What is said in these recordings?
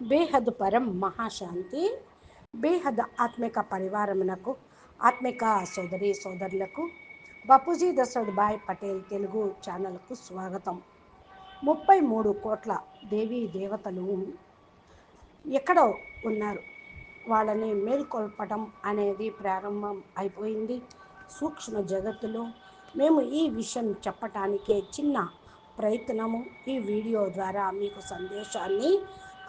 బేహద్ పరం మహాశాంతి బేహద్ ఆత్మిక పరివారమునకు ఆత్మిక సోదరి సోదరులకు బాపూజీ దశరథ్ భాయ్ పటేల్ తెలుగు ఛానల్కు స్వాగతం. ముప్పై మూడు కోట్ల దేవీ దేవతలు ఎక్కడో ఉన్నారు. వాళ్ళని మేల్కొల్పటం అనేది ప్రారంభం అయిపోయింది. సూక్ష్మ జగత్తులో మేము ఈ విషయం చెప్పటానికే చిన్న ప్రయత్నము. ఈ వీడియో ద్వారా మీకు సందేశాన్ని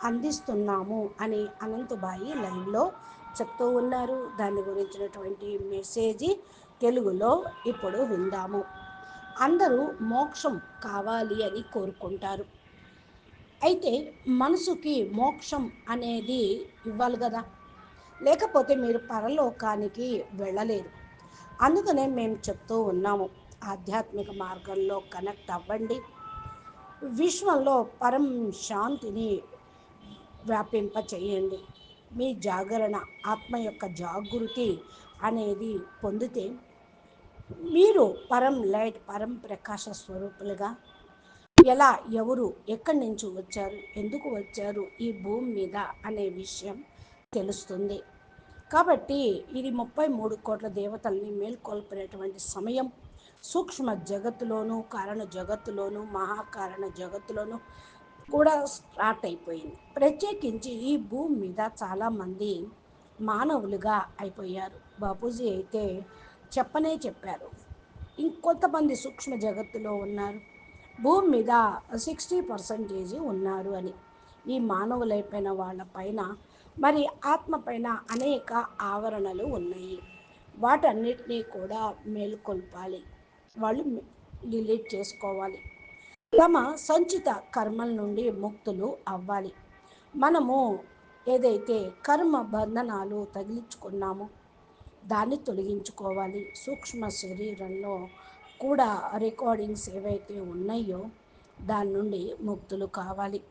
అందిస్తున్నాము అని అనంతబాయి లైవ్లో చెప్తూ ఉన్నారు. దాని గురించినటువంటి మెసేజ్ తెలుగులో ఇప్పుడు విందాము. అందరూ మోక్షం కావాలి అని కోరుకుంటారు. అయితే మనసుకి మోక్షం అనేది ఇవ్వాలి కదా? లేకపోతే మీరు పరలోకానికి వెళ్ళలేరు. అందుకనే మేము చెప్తూ ఉన్నాము. ఆధ్యాత్మిక మార్గంలో కనెక్ట్ అవ్వండి. విశ్వంలో పరం శాంతిని వ్యాపింప చేయండి మీ జాగరణ ఆత్మ యొక్క జాగృతి అనేది పొందితే మీరు పరం లైట్ పరం ప్రకాశ స్వరూపులుగా ఎలా ఎవరు ఎక్కడి నుంచి వచ్చారు ఎందుకు వచ్చారు ఈ భూమి మీద అనే విషయం తెలుస్తుంది. కాబట్టి ఇది ముప్పై మూడు కోట్ల దేవతల్ని మేల్కొల్పినటువంటి సమయం. సూక్ష్మ జగత్తులోను కారణ జగత్తులోను మహాకారణ జగత్తులోను కూడా స్టార్ట్ అయిపోయింది. ప్రత్యేకించి ఈ భూమి మీద చాలామంది మానవులుగా అయిపోయారు. బాపూజీ అయితే చెప్పనే చెప్పారు. ఇంకొంతమంది సూక్ష్మ జగత్తులో ఉన్నారు. భూమి మీద సిక్స్టీ పర్సంటేజ్ ఉన్నారు అని. ఈ మానవులైపోయిన వాళ్ళ పైన మరి ఆత్మ పైన అనేక ఆవరణలు ఉన్నాయి. వాటన్నిటినీ కూడా మేలుకొల్పాలి. వాళ్ళు డిలీట్ చేసుకోవాలి. తమ సంచిత కర్మల నుండి ముక్తులు అవ్వాలి. మనము ఏదైతే కర్మ బంధనాలు తగిలించుకున్నామో దాన్ని తొలగించుకోవాలి. సూక్ష్మ శరీరంలో కూడా రికార్డింగ్స్ ఏవైతే ఉన్నాయో దాని నుండి ముక్తులు కావాలి.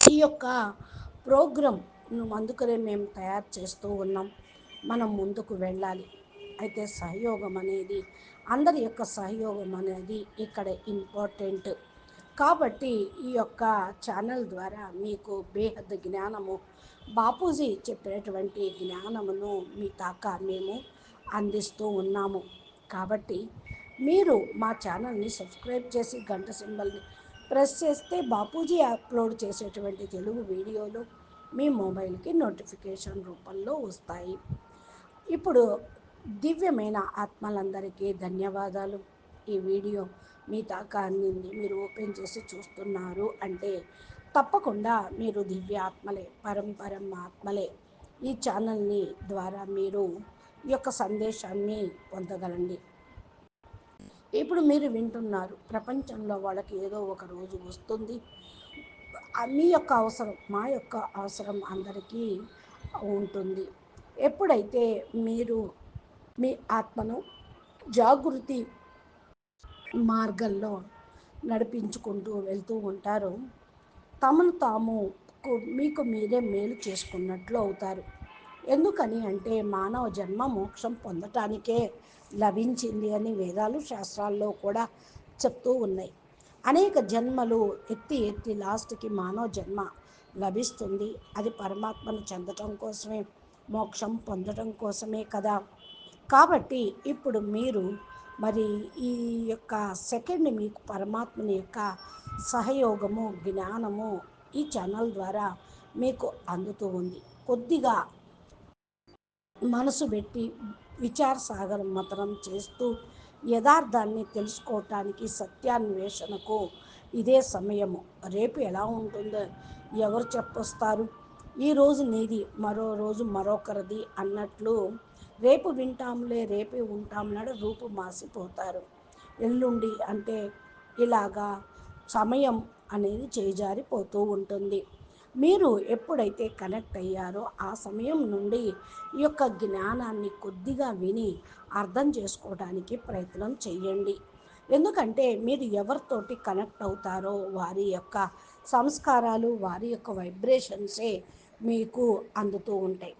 ఈ యొక్క ప్రోగ్రాం అందుకనే మేము తయారు చేస్తూ ఉన్నాం. మనం ముందుకు వెళ్ళాలి. అయితే సహయోగం అనేది అందరి యొక్క సహయోగం అనేది ఇక్కడ ఇంపార్టెంట్. కాబట్టి ఈ యొక్క ఛానల్ ద్వారా మీకు బేహద్ జ్ఞానము బాపూజీ చెప్పినటువంటి జ్ఞానమును మీ దాకా మేము అందిస్తూ ఉన్నాము. కాబట్టి మీరు మా ఛానల్ని సబ్స్క్రైబ్ చేసి గంట సింబల్ని ప్రెస్ చేస్తే బాపూజీ అప్లోడ్ చేసేటువంటి తెలుగు వీడియోలు మీ మొబైల్కి నోటిఫికేషన్ రూపంలో వస్తాయి. ఇప్పుడు దివ్యమైన ఆత్మలందరికీ ధన్యవాదాలు. ఈ వీడియో మీ దాకా అందింది. మీరు ఓపెన్ చేసి చూస్తున్నారు అంటే తప్పకుండా మీరు దివ్య ఆత్మలే పరంపరం ఆత్మలే ఈ ఛానల్ని ద్వారా మీరు ఈ యొక్క సందేశాన్ని పొందగలండి. ఇప్పుడు మీరు వింటున్నారు ప్రపంచంలో వాళ్ళకి ఏదో ఒక రోజు వస్తుంది. మీ యొక్క అవసరం మా యొక్క అవసరం అందరికీ ఉంటుంది. ఎప్పుడైతే మీరు మీ ఆత్మను జాగృతి మార్గంలో నడిపించుకుంటూ వెళ్తూ ఉంటారు. తమను తాము మీకు మీరే మేలు చేసుకున్నట్లు అవుతారు. ఎందుకని అంటే మానవ జన్మ మోక్షం పొందటానికే లభించింది అని వేదాలు శాస్త్రాల్లో కూడా చెప్తూ ఉన్నాయి. అనేక జన్మలు ఎత్తి ఎత్తి లాస్ట్కి మానవ జన్మ లభిస్తుంది. అది పరమాత్మను చెందటం కోసమే మోక్షం పొందటం కోసమే కదా. కాబట్టి ఇప్పుడు మీరు మరి ఈ యొక్క సెకండ్ మీకు పరమాత్మని యొక్క సహయోగము జ్ఞానము ఈ ఛానల్ ద్వారా మీకు అందుతూ ఉంది. కొద్దిగా మనసు పెట్టి విచార సాగరం మతనం చేస్తూ యథార్థాన్ని తెలుసుకోవటానికి సత్యాన్వేషణకు ఇదే సమయము. రేపు ఎలా ఉంటుందో ఎవరు చెప్పొస్తారు? ఈరోజు నీది మరో రోజు మరొకరిది అన్నట్లు రేపు వింటాంలే రేపే ఉంటాంనాడు రూపు మాసిపోతారు. ఎల్లుండి అంటే ఇలాగా సమయం అనేది చేజారిపోతూ ఉంటుంది. మీరు ఎప్పుడైతే కనెక్ట్ అయ్యారో ఆ సమయం నుండి ఈ యొక్క జ్ఞానాన్ని కొద్దిగా విని అర్థం చేసుకోవడానికి ప్రయత్నం చేయండి ఎందుకంటే మీరు ఎవరితోటి కనెక్ట్ అవుతారో వారి యొక్క సంస్కారాలు వారి యొక్క వైబ్రేషన్సే మీకు అందుతూ ఉంటాయి.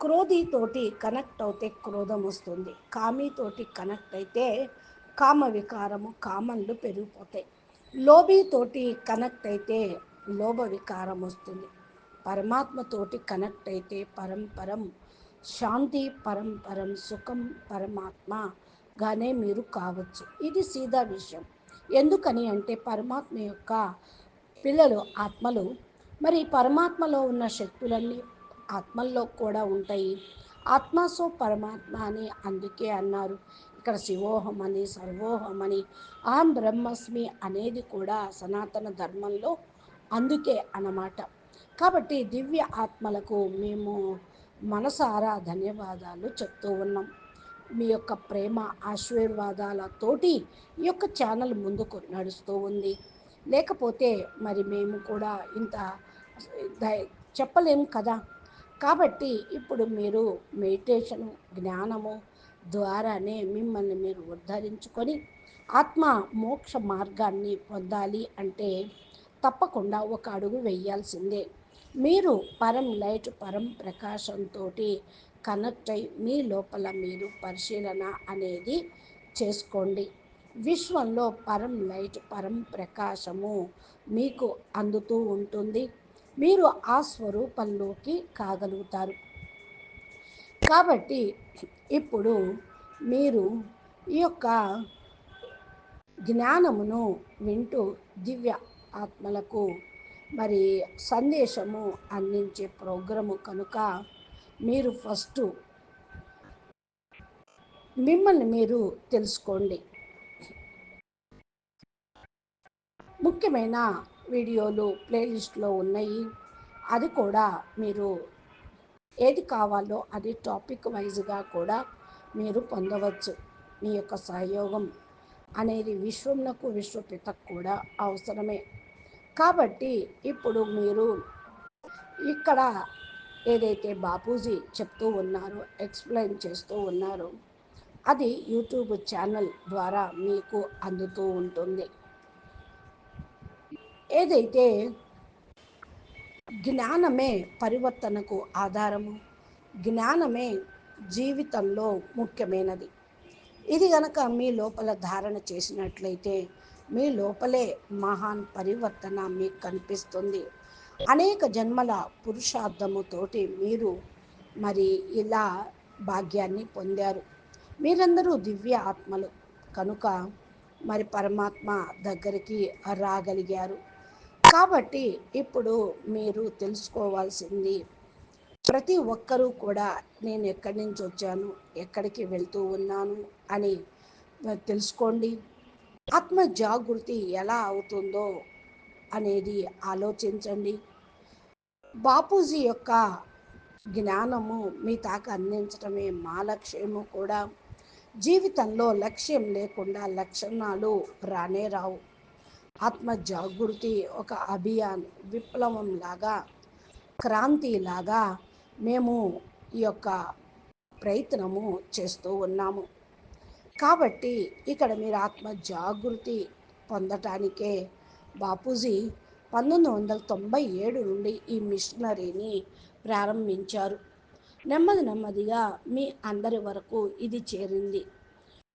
క్రోధితోటి కనెక్ట్ అవుతే క్రోధం వస్తుంది. కామితోటి కనెక్ట్ అయితే కామ వికారము కామన్లు పెరిగిపోతాయి. లోబీతోటి కనెక్ట్ అయితే లోభ వికారం వస్తుంది. పరమాత్మతోటి కనెక్ట్ అయితే పరంపరం శాంతి పరంపరం సుఖం పరమాత్మగానే మీరు కావచ్చు. ఇది సీదా విషయం. ఎందుకని అంటే పరమాత్మ యొక్క పిల్లలు ఆత్మలు మరి పరమాత్మలో ఉన్న శక్తులన్నీ ఆత్మల్లో కూడా ఉంటాయి. ఆత్మసో పరమాత్మ అని అందుకే అన్నారు. ఇక్కడ శివోహం అని సర్వోహం అని ఆం బ్రహ్మస్మి అనేది కూడా సనాతన ధర్మంలో అందుకే అన్నమాట. కాబట్టి దివ్య ఆత్మలకు మేము మనసారా ధన్యవాదాలు చెప్తూ ఉన్నాం. మీ యొక్క ప్రేమ ఆశీర్వాదాలతోటి ఈ యొక్క ఛానల్ ముందుకు నడుస్తూ ఉంది. లేకపోతే మరి మేము కూడా ఇంత చెప్పలేము కదా? కాబట్టి ఇప్పుడు మీరు మెడిటేషన్ జ్ఞానము ద్వారానే మిమ్మల్ని మీరు ఉద్ధరించుకొని ఆత్మ మోక్ష మార్గాన్ని పొందాలి అంటే తప్పకుండా ఒక అడుగు వేయాల్సిందే. మీరు పరం లైట్ పరం ప్రకాశంతో కనెక్ట్ అయి మీ లోపల మీరు పరిశీలన అనేది చేసుకోండి. విశ్వంలో పరం లైట్ పరం ప్రకాశము మీకు అందుతూ ఉంటుంది. మీరు ఆ స్వరూపంలోకి కాగలుగుతారు. కాబట్టి ఇప్పుడు మీరు ఈ యొక్క జ్ఞానమును వింటూ దివ్య ఆత్మలకు మరి సందేశము అందించే ప్రోగ్రాము కనుక మీరు ఫస్ట్ మిమ్మల్ని మీరు తెలుసుకోండి. ముఖ్యమైన వీడియోలు ప్లేలిస్ట్లో ఉన్నాయి. అది కూడా మీరు ఏది కావాలో అది టాపిక్ వైజ్గా కూడా మీరు పొందవచ్చు. మీ యొక్క సహయోగం అనేది విశ్వంకు విశ్వపితకు కూడా అవసరమే. కాబట్టి ఇప్పుడు మీరు ఇక్కడ ఏదైతే బాపూజీ చెప్తూ ఉన్నారో ఎక్స్ప్లెయిన్ చేస్తూ ఉన్నారో అది యూట్యూబ్ ఛానల్ ద్వారా మీకు అందుతూ ఉంటుంది. ఏదైతే జ్ఞానమే పరివర్తనకు ఆధారము జ్ఞానమే జీవితంలో ముఖ్యమైనది. ఇది గనక మీ లోపల ధారణ చేసినట్లయితే మీ లోపలే మహాన్ పరివర్తన మీకు కనిపిస్తుంది. అనేక జన్మల పురుషార్థముతోటి మీరు మరి ఇలా భాగ్యాన్ని పొందారు. మీరందరూ దివ్య ఆత్మలు. కనుక మరి పరమాత్మ దగ్గరికి రాగలిగారు. కాబట్టి ఇప్పుడు మీరు తెలుసుకోవాల్సింది ప్రతి ఒక్కరూ కూడా నేను ఎక్కడి నుంచి వచ్చాను ఎక్కడికి వెళ్తూ ఉన్నాను అని తెలుసుకోండి. ఆత్మ జాగృతి ఎలా అవుతుందో అనేది ఆలోచించండి. బాపూజీ యొక్క జ్ఞానము మీ తాక అందించడమే మా లక్ష్యము కూడా. జీవితంలో లక్ష్యం లేకుండా లక్షణాలు రానే రావు. ఆత్మ జాగృతి ఒక అభియాన్ విప్లవం లాగా క్రాంతి లాగా మేము ఈ యొక్క ప్రయత్నము చేస్తూ ఉన్నాము. కాబట్టి ఇక్కడ మీరు ఆత్మ జాగృతి పొందటానికే బాపూజీ పంతొమ్మిది వందల తొంభై ఏడు నుండి ఈ మిషనరీని ప్రారంభించారు. నెమ్మది నెమ్మదిగా మీ అందరి వరకు ఇది చేరింది.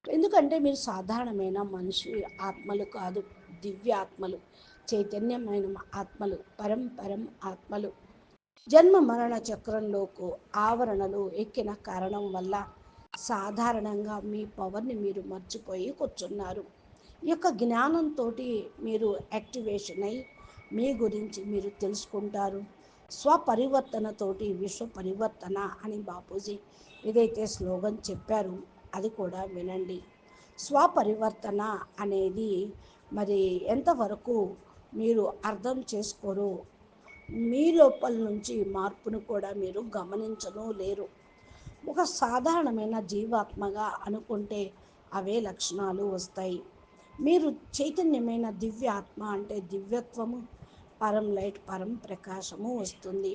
ఎందుకంటే మీరు సాధారణమైన మనిషి ఆత్మలు కాదు దివ్యాత్మలు చైతన్యమైన ఆత్మలు పరంపరం ఆత్మలు. జన్మ మరణ చక్రంలోకు ఆవరణలు ఎక్కిన కారణం వల్ల సాధారణంగా మీ పవర్ని మీరు మర్చిపోయి కూర్చున్నారు. ఈ యొక్క జ్ఞానంతో మీరు యాక్టివేషన్ అయి మీ గురించి మీరు తెలుసుకుంటారు. స్వపరివర్తనతోటి విశ్వ పరివర్తన అని బాపూజీ ఏదైతే స్లోగన్ చెప్పారు అది కూడా వినండి. స్వపరివర్తన అనేది మరి ఎంతవరకు మీరు అర్థం చేసుకోరు మీ లోపల నుంచి మార్పును కూడా మీరు గమనించను లేరు. ఒక సాధారణమైన జీవాత్మగా అనుకుంటే అవే లక్షణాలు వస్తాయి. మీరు చైతన్యమైన దివ్య ఆత్మ అంటే దివ్యత్వము పరం లైట్ పరం ప్రకాశము వస్తుంది.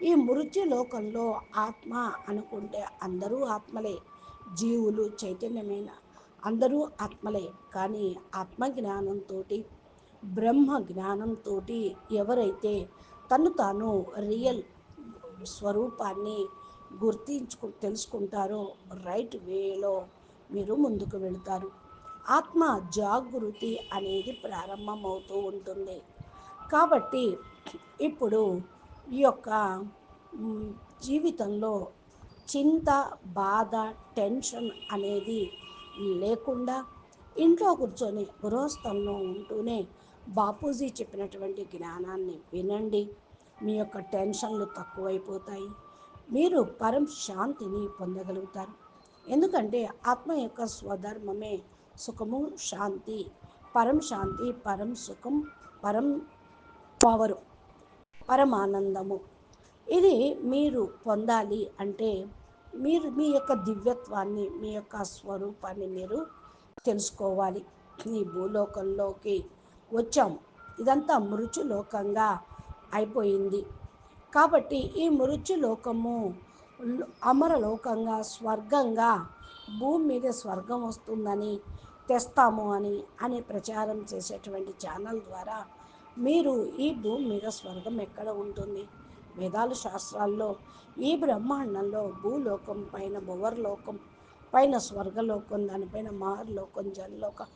ఈ మృత్యు లోకంలో ఆత్మ అనుకుంటే అందరూ ఆత్మలే. జీవులు చైతన్యమైన అందరూ ఆత్మలే. కానీ ఆత్మ జ్ఞానంతో బ్రహ్మ జ్ఞానంతో ఎవరైతే తను తాను రియల్ స్వరూపాన్ని గుర్తించుకు తెలుసుకుంటారో రైట్ వేలో మీరు ముందుకు వెళతారు. ఆత్మ జాగృతి అనేది ప్రారంభమవుతూ ఉంటుంది. కాబట్టి ఇప్పుడు ఈ యొక్క జీవితంలో చింత బాధ టెన్షన్ అనేది లేకుండా ఇంట్లో కూర్చొని గృహస్థంలో ఉంటూనే బాపూజీ చెప్పినటువంటి జ్ఞానాన్ని వినండి. మీ యొక్క టెన్షన్లు తక్కువైపోతాయి. మీరు పరం శాంతిని పొందగలుగుతారు. ఎందుకంటే ఆత్మ యొక్క స్వధర్మమే సుఖము శాంతి పరం శాంతి పరం సుఖం పరం పవరు పరమానందము. ఇది మీరు పొందాలి అంటే మీరు మీ యొక్క దివ్యత్వాన్ని మీ యొక్క స్వరూపాన్ని మీరు తెలుసుకోవాలి. ఈ భూలోకంలోకి వచ్చాం. ఇదంతా మృత్యులోకంగా అయిపోయింది. కాబట్టి ఈ మృత్యులోకము అమరలోకంగా స్వర్గంగా భూమి మీద స్వర్గం వస్తుందని తెస్తాము అని అనే ప్రచారం చేసేటువంటి ఛానల్ ద్వారా మీరు ఈ భూమి మీద స్వర్గం ఎక్కడ ఉంటుంది? వేదాలు శాస్త్రాల్లో ఈ బ్రహ్మాండంలో భూలోకం పైన భువర్లోకం పైన స్వర్గలోకం దానిపైన మహర్లోకం జనలోకం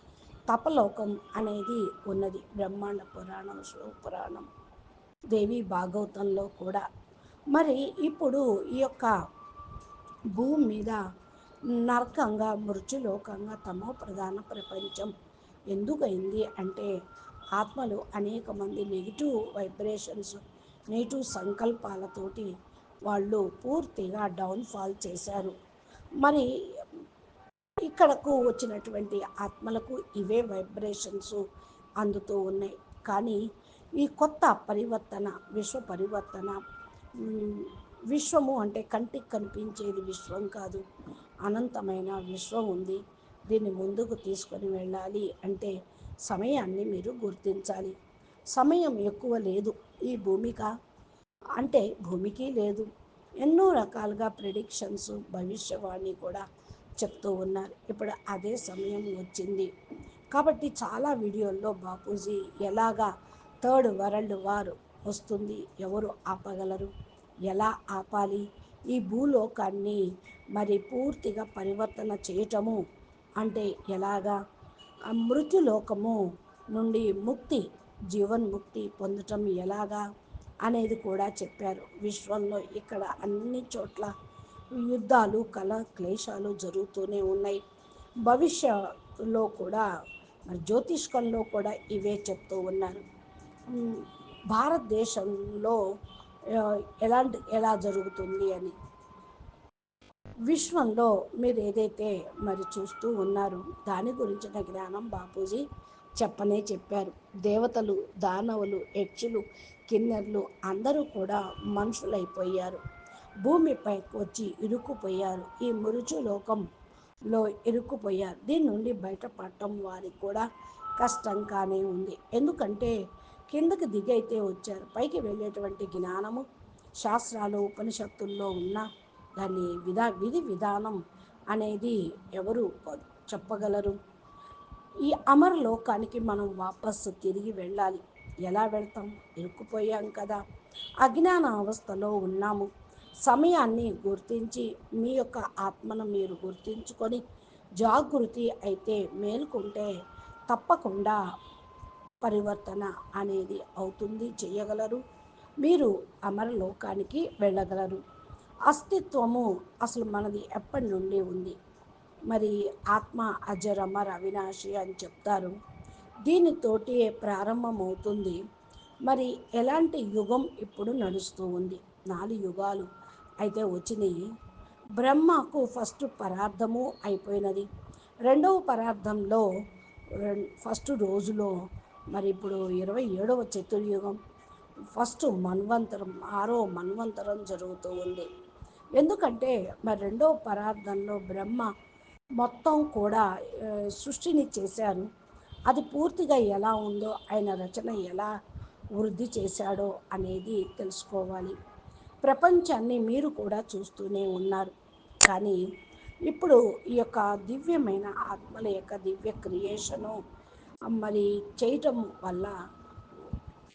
తపలోకం అనేది ఉన్నది. బ్రహ్మాండ పురాణం శివపురాణం దేవి భాగవతంలో కూడా. మరి ఇప్పుడు ఈ యొక్క భూమి మీద నరకంగా మృత్యులోకంగా తమో ప్రధాన ప్రపంచం ఎందుకైంది అంటే ఆత్మలు అనేక మంది నెగిటివ్ వైబ్రేషన్స్ నెగిటివ్ సంకల్పాలతోటి వాళ్ళు పూర్తిగా డౌన్ఫాల్ చేశారు. మరి ఇక్కడకు వచ్చినటువంటి ఆత్మలకు ఇవే వైబ్రేషన్స్ అందుతూ ఉన్నాయి. కానీ ఈ కొత్త పరివర్తన విశ్వ పరివర్తన విశ్వము అంటే కంటికి కనిపించేది విశ్వం కాదు. అనంతమైన విశ్వం ఉంది. దీన్ని ముందుకు తీసుకొని వెళ్ళాలి అంటే సమయాన్ని మీరు గుర్తించాలి. సమయం ఎక్కువ లేదు. ఈ భూమిక? అంటే భూమికి లేదు. ఎన్నో రకాలుగా ప్రిడిక్షన్స్ భవిష్యవాణి కూడా చెప్తూ ఉన్నారు. ఇప్పుడు అదే సమయం వచ్చింది. కాబట్టి చాలా వీడియోల్లో బాపూజీ ఎలాగా థర్డ్ వరల్డ్ వార్ వస్తుంది ఎవరు ఆపగలరు? ఎలా ఆపాలి? ఈ భూలోకాన్ని మరి పూర్తిగా పరివర్తన చేయటము అంటే ఎలాగా? మృత్యులోకము నుండి ముక్తి జీవన్ముక్తి పొందటం ఎలాగా అనేది కూడా చెప్పారు. విశ్వంలో ఇక్కడ అన్ని చోట్ల యుద్ధాలు కళ క్లేశాలు జరుగుతూనే ఉన్నాయి. భవిష్యత్తులో కూడా మరి జ్యోతిష్కంలో కూడా ఇవే చెప్తూ ఉన్నారు. భారతదేశంలో ఎలాంటి ఎలా జరుగుతుంది అని. విశ్వంలో మీరు ఏదైతే మరి చూస్తూ ఉన్నారో దాని గురించిన జ్ఞానం బాపూజీ చెప్పనే చెప్పారు. దేవతలు దానవులు యక్షులు కిన్నెర్లు అందరూ కూడా మనుషులైపోయారు. భూమిపైకి వచ్చి ఇరుక్కుపోయారు. ఈ మురుచు లోకంలో ఇరుక్కుపోయారు. దీని నుండి బయటపడటం వారికి కూడా కష్టంగానే ఉంది. ఎందుకంటే కిందకి దిగైతే వచ్చారు. పైకి వెళ్ళేటువంటి జ్ఞానము శాస్త్రాలు ఉపనిషత్తుల్లో ఉన్న దాని విధా విధి విధానం అనేది ఎవరు చెప్పగలరు? ఈ అమర లోకానికి మనం వాపస్సు తిరిగి వెళ్ళాలి. ఎలా వెళ్తాం? ఇరుక్కుపోయాం కదా. అజ్ఞాన అవస్థలో ఉన్నాము. సమయాన్ని గుర్తించి మీ యొక్క ఆత్మను మీరు గుర్తించుకొని జాగృతి అయితే మేల్కొంటే తప్పకుండా పరివర్తన అనేది అవుతుంది. చేయగలరు. మీరు అమరలోకానికి వెళ్ళగలరు. అస్తిత్వము అసలు మనది ఎప్పటి నుండి ఉంది? మరి ఆత్మ అజరమర అవినాశి అని చెప్తారు. దీనితోటి ప్రారంభమవుతుంది. మరి ఎలాంటి యుగం ఇప్పుడు నడుస్తూ ఉంది? నాలుగు యుగాలు అయితే వచ్చినాయి. బ్రహ్మకు ఫస్ట్ పరార్థము అయిపోయినది. రెండవ పరార్థంలో ఫస్ట్ రోజులో మరి ఇప్పుడు ఇరవై ఏడవ చతుర్యుగం. ఫస్ట్ మన్వంతరం ఆరో మన్వంతరం జరుగుతూ ఉంది. ఎందుకంటే మరి రెండవ పరార్థంలో బ్రహ్మ మొత్తం కూడా సృష్టిని చేశారు. అది పూర్తిగా ఎలా ఉందో ఆయన రచన ఎలా వృద్ధి చేశాడో అనేది తెలుసుకోవాలి. ప్రపంచాన్ని మీరు కూడా చూస్తూనే ఉన్నారు. కానీ ఇప్పుడు ఈ యొక్క దివ్యమైన ఆత్మల యొక్క దివ్య క్రియేషను మరి చేయటం వల్ల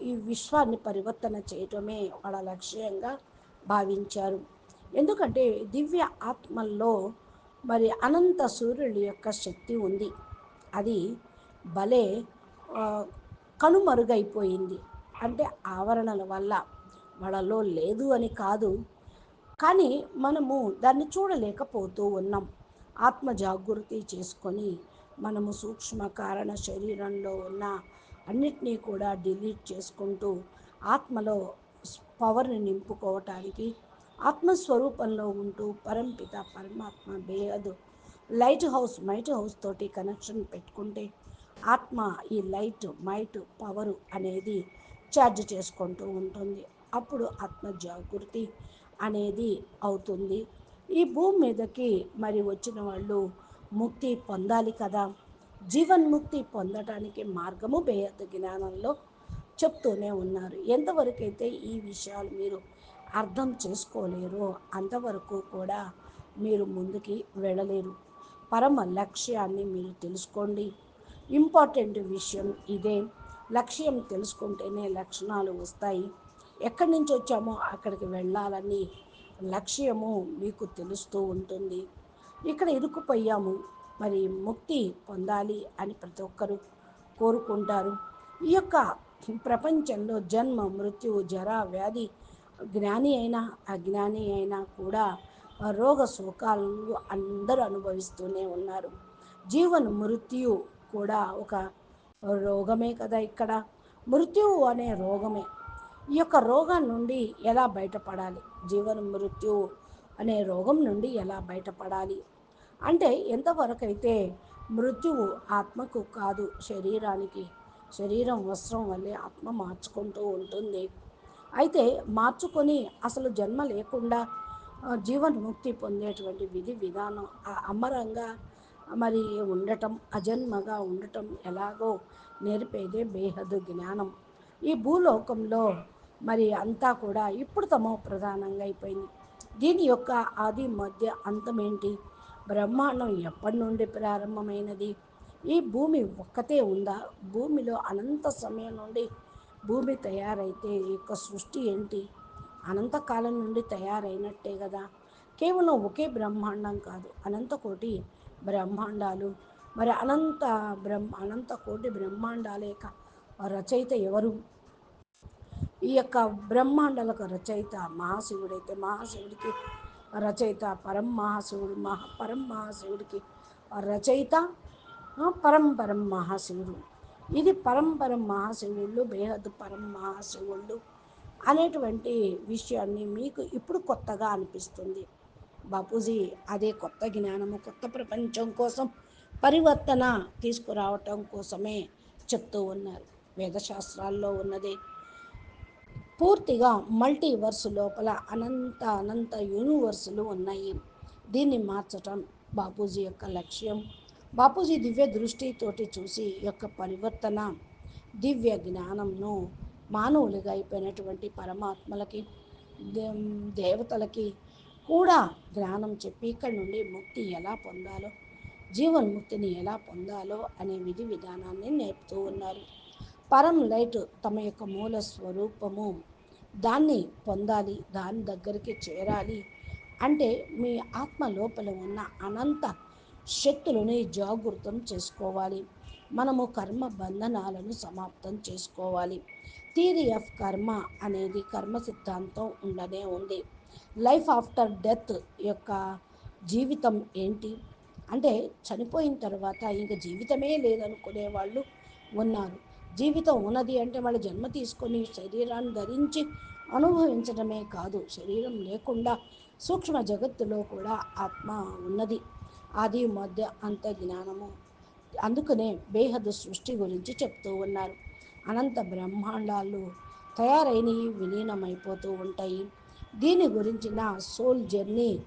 ఈ విశ్వాన్ని పరివర్తన చేయటమే వాళ్ళ లక్ష్యంగా భావించారు. ఎందుకంటే దివ్య ఆత్మల్లో మరి అనంత సూర్యుడి యొక్క శక్తి ఉంది. అది భలే కనుమరుగైపోయింది. అంటే ఆవరణల వల్ల వాళ్ళలో లేదు అని కాదు. కానీ మనము దాన్ని చూడలేకపోతూ ఉన్నాం. ఆత్మ జాగృతి చేసుకొని మనము సూక్ష్మ కారణ శరీరంలో ఉన్న అన్నిటినీ కూడా డిలీట్ చేసుకుంటూ ఆత్మలో పవర్ని నింపుకోవటానికి ఆత్మస్వరూపంలో ఉంటూ పరంపిత పరమాత్మ బేయదు లైట్ హౌస్ మైట్ హౌస్ తోటి కనెక్షన్ పెట్టుకుంటే ఆత్మ ఈ లైట్ మైట్ పవరు అనేది ఛార్జ్ చేసుకుంటూ ఉంటుంది. అప్పుడు ఆత్మ జాగృతి అనేది అవుతుంది. ఈ భూమి మీదకి మరి వచ్చిన వాళ్ళు ముక్తి పొందాలి కదా. జీవన్ముక్తి పొందటానికి మార్గము బేయత్ జ్ఞానంలో చెప్తూనే ఉన్నారు. ఎంతవరకైతే ఈ విషయాలు మీరు అర్థం చేసుకోలేరో. అంతవరకు కూడా మీరు ముందుకి వెళ్ళలేరు. పరమ లక్ష్యాన్ని మీరు తెలుసుకోండి. ఇంపార్టెంట్ విషయం ఇదే. లక్ష్యం తెలుసుకుంటేనే లక్షణాలు వస్తాయి. ఎక్కడి నుంచి వచ్చామో అక్కడికి వెళ్ళాలని లక్ష్యము మీకు తెలుస్తూ ఉంటుంది. ఇక్కడ ఇరుక్కుపోయాము. మరి ముక్తి పొందాలి అని ప్రతి ఒక్కరూ కోరుకుంటారు. ఈ యొక్క ప్రపంచంలో జన్మ మృత్యు జర వ్యాధి జ్ఞాని అయినా అజ్ఞాని అయినా కూడా రోగ శోకాలను అందరూ అనుభవిస్తూనే ఉన్నారు. జీవన మృత్యు కూడా ఒక రోగమే కదా ఇక్కడ. మృత్యువు అనే రోగమే. ఈ యొక్క రోగం నుండి ఎలా బయటపడాలి? జీవన మృత్యు అనే రోగం నుండి ఎలా బయటపడాలి? అంటే ఎంతవరకైతే మృత్యువు ఆత్మకు కాదు శరీరానికి శరీరం వస్త్రం వల్లే ఆత్మ మార్చుకుంటూ ఉంటుంది. అయితే మార్చుకొని అసలు జన్మ లేకుండా ఆ, జీవన్ముక్తి పొందేటువంటి విధి విధానం ఆ అమరంగా మరి ఉండటం అజన్మగా ఉండటం ఎలాగో నేర్పేదే బేహదు జ్ఞానం. ఈ భూలోకంలో మరి అంతా కూడా ఇప్పుడు తమో ప్రధానంగా అయిపోయింది. దీని యొక్క ఆది మధ్య అంతమేంటి బ్రహ్మాండం ఎప్పటి నుండి ప్రారంభమైనది? ఈ భూమి ఒక్కతే ఉందా? భూమిలో అనంత సమయం నుండి భూమి తయారైతే ఈ యొక్క సృష్టి ఏంటి? అనంతకాలం నుండి తయారైనట్టే కదా కేవలం ఒకే బ్రహ్మాండం కాదు అనంత కోటి బ్రహ్మాండాలు. మరి అనంత బ్రహ్మ అనంత కోటి బ్రహ్మాండాల యొక్క రచయిత ఎవరు? ఈ యొక్క బ్రహ్మాండాలకు రచయిత మహాశివుడైతే మహాశివుడికి రచయిత పరం మహాశివుడు మహా పరం మహాశివుడికి రచయిత ఆ, పరం పరం మహాశివుడు. ఇది పరంపర మహాశివుళ్ళు బేహద్ పరం మహాశివుళ్ళు అనేటువంటి విషయాన్ని మీకు ఇప్పుడు కొత్తగా అనిపిస్తుంది. బాపూజీ అదే కొత్త జ్ఞానము కొత్త ప్రపంచం కోసం పరివర్తన తీసుకురావటం కోసమే చెప్తూ ఉన్నారు. వేదశాస్త్రాల్లో ఉన్నది. పూర్తిగా మల్టీవర్స్ లోపల అనంత అనంత యూనివర్సులు ఉన్నాయి. దీన్ని మార్చటం బాపూజీ యొక్క లక్ష్యం. బాపూజీ దివ్య దృష్టితోటి చూసి యొక్క పరివర్తన దివ్య జ్ఞానంను మానవులుగా అయిపోయినటువంటి పరమాత్మలకి దే- దేవతలకి కూడా జ్ఞానం చెప్పి ఇక్కడ నుండి ముక్తి ఎలా పొందాలో జీవన్ముక్తిని ఎలా పొందాలో అనే విధి విధానాన్ని నేర్పుతూ ఉన్నారు. పరం లైట్ తమ యొక్క మూల స్వరూపము. దాన్ని పొందాలి దాని దగ్గరికి చేరాలి అంటే మీ ఆత్మ లోపల ఉన్న అనంత శక్తులని జాగృతం చేసుకోవాలి. మనము కర్మ బంధనాలను సమాప్తం చేసుకోవాలి. థీరీ ఆఫ్ కర్మ అనేది కర్మ సిద్ధాంతం ఉండనే ఉంది. లైఫ్ ఆఫ్టర్ డెత్ యొక్క జీవితం ఏంటి? అంటే చనిపోయిన తర్వాత ఇంక జీవితమే లేదనుకునే వాళ్ళు ఉన్నారు. జీవితం ఉన్నది అంటే వాళ్ళు జన్మ తీసుకొని శరీరాన్ని ధరించి అనుభవించడమే కాదు శరీరం లేకుండా సూక్ష్మ జగత్తులో కూడా ఆత్మ ఉన్నది. అది మధ్య అంత జ్ఞానము. అందుకనే బేహద సృష్టి గురించి చెప్తూ ఉన్నారు. అనంత బ్రహ్మాండాలు తయారైనవి విలీనమైపోతూ ఉంటాయి. దీని గురించి నా సోల్ జర్నీ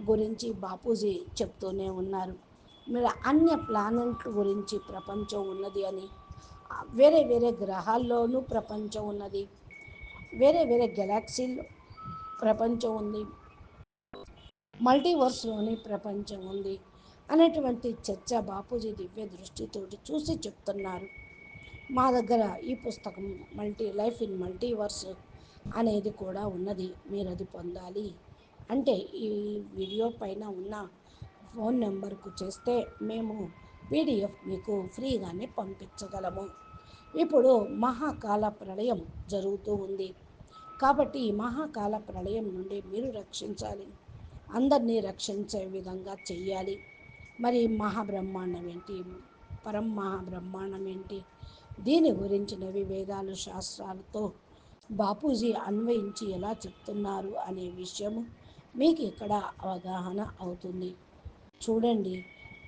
గురించి బాపూజీ చెప్తూనే ఉన్నారు. మీరు అన్య ప్లానెట్ల గురించి ప్రపంచం ఉన్నది అని. వేరే వేరే గ్రహాల్లోనూ ప్రపంచం ఉన్నది. వేరే వేరే గెలాక్సీలో ప్రపంచం ఉంది. మల్టీవర్స్లోని ప్రపంచం ఉంది అనేటువంటి చర్చ బాపూజీ దివ్య దృష్టితోటి చూసి చెప్తున్నారు. మా దగ్గర ఈ పుస్తకం మల్టీ లైఫ్ ఇన్ మల్టీవర్స్ అనేది కూడా ఉన్నది. మీరు అది పొందాలి. అంటే ఈ వీడియో పైన ఉన్న ఫోన్ నెంబర్కు చేస్తే మేము పీడిఎఫ్ మీకు ఫ్రీగానే పంపించగలము. ఇప్పుడు మహాకాల ప్రళయం జరుగుతూ ఉంది. కాబట్టి ఈ మహాకాల ప్రళయం నుండి మీరు రక్షించాలి. అందరినీ రక్షించే విధంగా చెయ్యాలి. మరి మహాబ్రహ్మాండం ఏంటి పరం మహాబ్రహ్మాండం ఏంటి దీని గురించినవి వేదాలు శాస్త్రాలతో బాపూజీ అన్వయించి ఎలా చెప్తున్నారు అనే విషయము మీకు ఇక్కడ అవగాహన అవుతుంది. చూడండి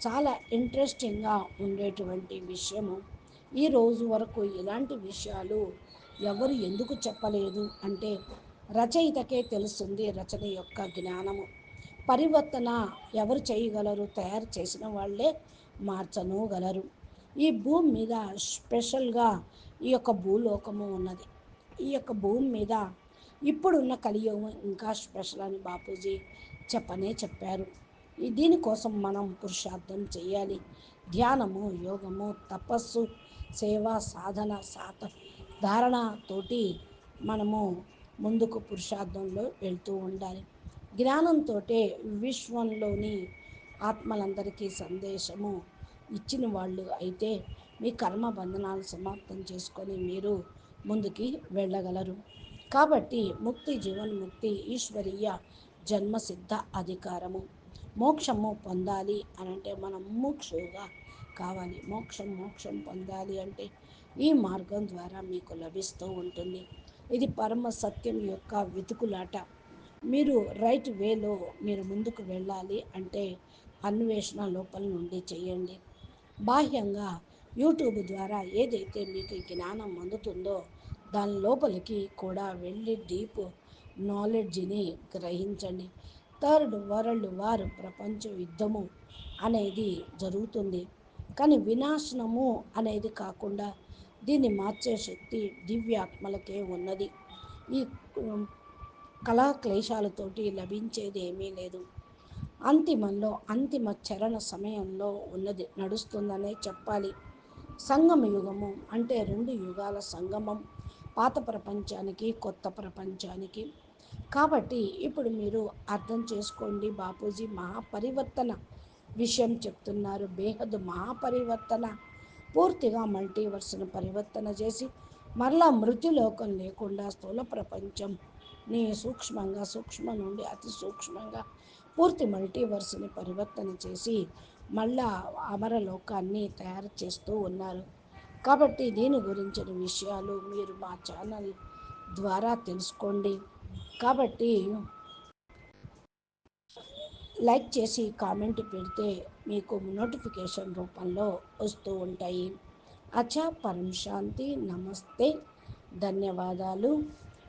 చాలా ఇంట్రెస్టింగ్గా ఉండేటువంటి విషయము. ఈ రోజు వరకు ఇలాంటి విషయాలు ఎవరు ఎందుకు చెప్పలేదు అంటే రచయితకే తెలుస్తుంది రచన యొక్క జ్ఞానము. పరివర్తన ఎవరు చేయగలరు తయారు చేసిన వాళ్ళే మార్చనుగలరు. ఈ భూమి మీద స్పెషల్గా ఈ యొక్క భూలోకము ఉన్నది. ఈ యొక్క భూమి మీద ఇప్పుడున్న కలియుగం ఇంకా స్పెషల్ అని బాపూజీ చెప్పనే చెప్పారు. ఈ దీనికోసం మనం పురుషార్థం చేయాలి. ధ్యానము యోగము తపస్సు సేవ సాధన సాత ధారణతోటి మనము ముందుకు పురుషార్థంలో వెళ్తూ ఉండాలి. జ్ఞానంతో విశ్వంలోని ఆత్మలందరికీ సందేశము ఇచ్చిన వాళ్ళు అయితే మీ కర్మ బంధనాలు సమాప్తం చేసుకొని మీరు ముందుకి వెళ్ళగలరు. కాబట్టి ముక్తి జీవన్ముక్తి ఈశ్వరీయ జన్మసిద్ధ అధికారము. మోక్షము పొందాలి అని అంటే మనం ముముక్షువుగా కావాలి. మోక్షం మోక్షం పొందాలి అంటే ఈ మార్గం ద్వారా మీకు లభిస్తూ ఉంటుంది. ఇది పరమ సత్యం యొక్క వెతుకులాట. మీరు రైట్ వేలో మీరు ముందుకు వెళ్ళాలి అంటే అన్వేషణ లోపల నుండి చేయండి. బాహ్యంగా యూట్యూబ్ ద్వారా ఏదైతే మీకు జ్ఞానం అందుతుందో దాని లోపలికి కూడా వెళ్ళి డీప్ నాలెడ్జ్ని గ్రహించండి. థర్డ్ వరల్డ్ వార్ ప్రపంచ యుద్ధము అనేది జరుగుతుంది. కానీ వినాశనము అనేది కాకుండా దీన్ని మార్చే శక్తి దివ్యాత్మలకే ఉన్నది. ఈ కళా క్లేశాలతోటి లభించేది ఏమీ లేదు. అంతిమంలో అంతిమ చరణ సమయంలో ఉన్నది నడుస్తుందనే చెప్పాలి. సంగమ యుగము అంటే రెండు యుగాల సంగమం. పాత ప్రపంచానికి కొత్త ప్రపంచానికి. కాబట్టి ఇప్పుడు మీరు అర్థం చేసుకోండి బాపూజీ మహాపరివర్తన విషయం చెప్తున్నారు. బేహదు మహాపరివర్తన. పూర్తిగా మల్టీవర్స్ను పరివర్తన చేసి మరలా మృత్యులోకం లేకుండా స్థూల ప్రపంచం నీ సూక్ష్మంగా సూక్ష్మ నుండి అతి సూక్ష్మంగా పూర్తి మల్టీవర్స్ని పరివర్తన చేసి మళ్ళా అమరలోకాన్ని తయారు చేస్తూ ఉన్నారు. కాబట్టి దీని గురించిన విషయాలు మీరు మా ఛానల్ ద్వారా తెలుసుకోండి. కాబట్టి లైక్ చేసి కామెంట్ పెడితే మీకు నోటిఫికేషన్ రూపంలో వస్తూ ఉంటాయి. అచ్చా పరం శాంతి నమస్తే ధన్యవాదాలు.